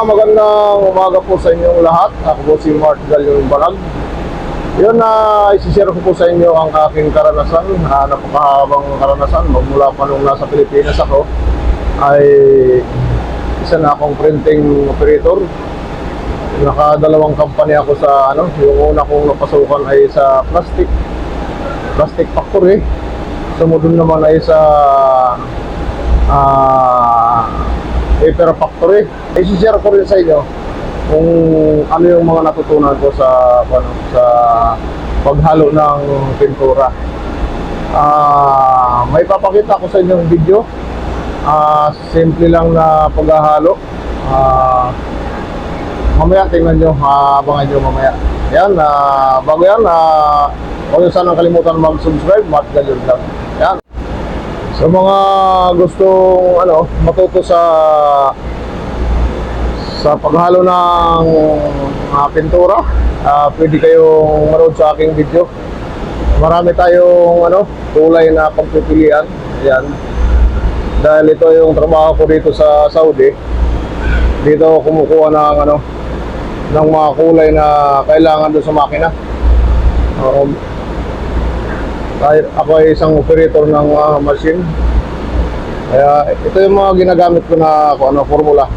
magandang umaga po sa inyong lahat. Ako po si Mark Galion Balag. Yun na isishare ko po sa inyo ang aking karanasan, uh, napakahabang karanasan. Magmula pa nung nasa Pilipinas ako, ay isa na akong printing operator. Nakadalawang company ako sa ano, yung una kong napasukan ay sa plastic, plastic factory. Sumunod naman ay sa ah paper factory. I-share ko rin sa inyo kung ano yung mga natutunan ko sa ano, sa paghalo ng pintura. Ah, may papakita ko sa inyo yung video. Ah, simple lang na paghahalo. Ah, mamaya tingnan nyo, abangan nyo mamaya. Yan, ah, bago yan, ah, huwag nyo sanang kalimutan mag-subscribe, Matt Galyon lang. Sa mga gustong ano, matuto sa sa paghalo ng mga pintura, ah, pwede kayong manood sa aking video. Marami tayong ano, kulay na pagpipilian. Yan. Dahil ito yung trabaho ko dito sa Saudi. Dito ako kumukuha ng ano, ng mga kulay na kailangan doon sa makina. Oo. Ako ay isang operator ng ah, machine. Kaya ito yung mga ginagamit ko na kung ano, formula.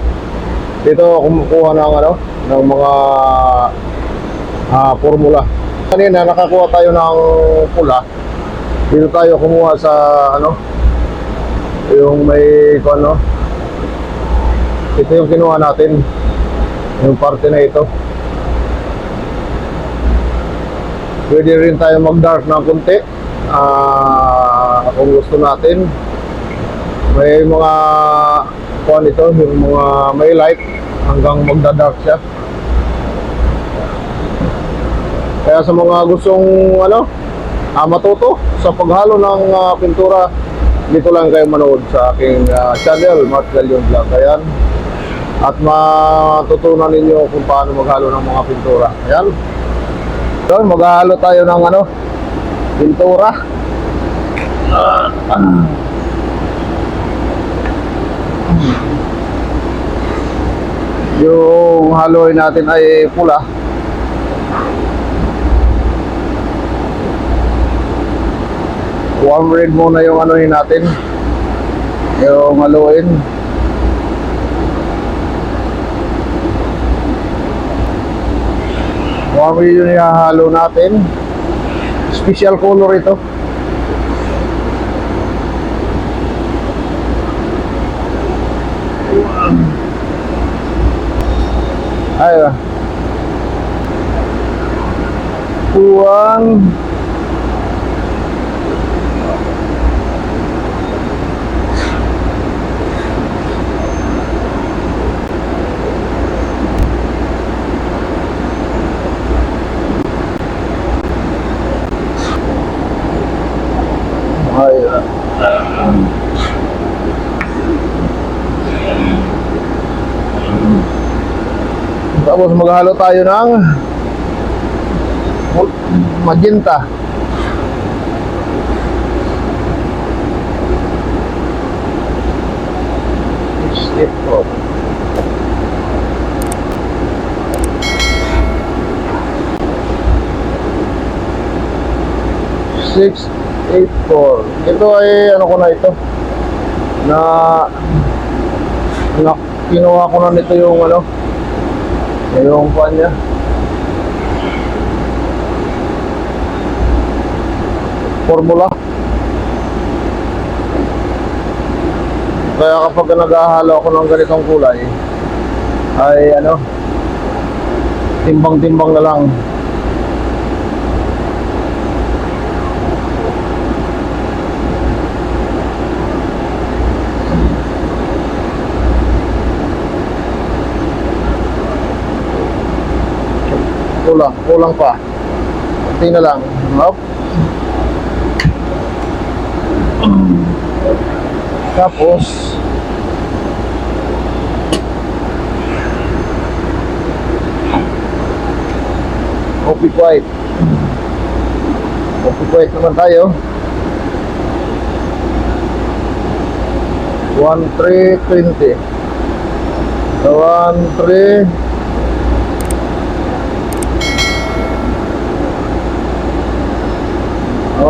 Dito kumukuha ng ano, ng mga ah, formula. Kanina nakakuha tayo ng pula. Dito tayo kumuha sa ano, yung may kung ano. Ito yung kinuha natin. Yung parte na ito. Pwede rin tayo mag-dark ng konti. Ah, kung gusto natin. May mga kuan ito, yung mga may light hanggang magda-dark siya. Kaya sa mga gustong ano, ah, matuto sa paghalo ng ah, pintura, dito lang kayo manood sa aking ah, channel, Mark Galion Vlog. Ayan. At matutunan ninyo kung paano maghalo ng mga pintura. Ayan. So, maghalo tayo ng ano, pintura. Yung haloy natin ay pula. Warm red muna yung anuhin natin. Yung haluin. Warm red yung ihahalo natin. Special color ito. Ay, ah. Puwang. Tapos maghalo tayo ng magenta. Step up. Six. Ito ay ano ko na ito na na kinuha ko na nito yung ano yung pan niya. Formula. Kaya kapag naghahalo ako ng ganitong kulay, ay ano, timbang-timbang na lang. Kulang, kulang pa. Kunti na lang. Hop. Tapos, Coffee white. Coffee white naman tayo. 1,320. So, one, three.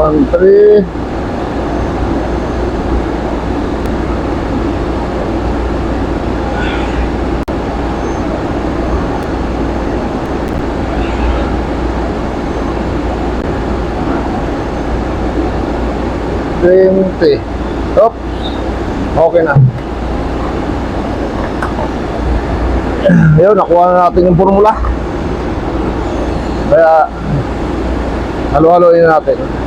Three. Twenty. Oops. Okay na. Ayun, nakuha na natin yung formula. Kaya, halo-haloin natin.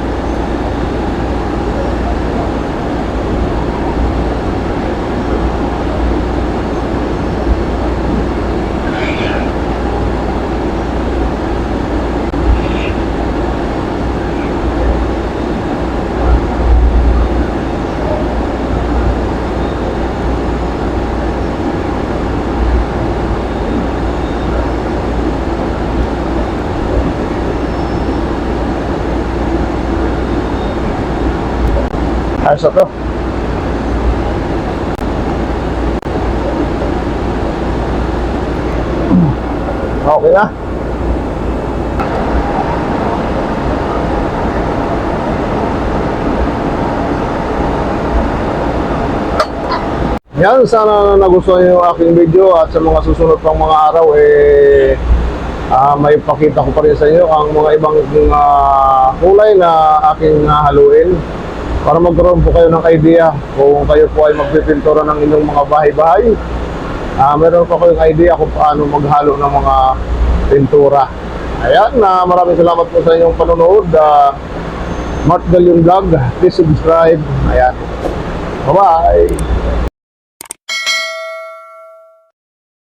Ayos na to. Okay na. Yan, sana nagustuhan niyo yung aking video at sa mga susunod pang mga araw eh ah, may pakita ko pa rin sa inyo ang mga ibang ah, kulay na aking haluin para magkaroon po kayo ng idea kung kayo po ay magpipintura ng inyong mga bahay-bahay. Ah, meron pa kayong idea kung paano maghalo ng mga pintura. Ayan, na maraming salamat po sa inyong panonood. Uh, Mart Galion Vlog, please subscribe. Ayan. Bye-bye.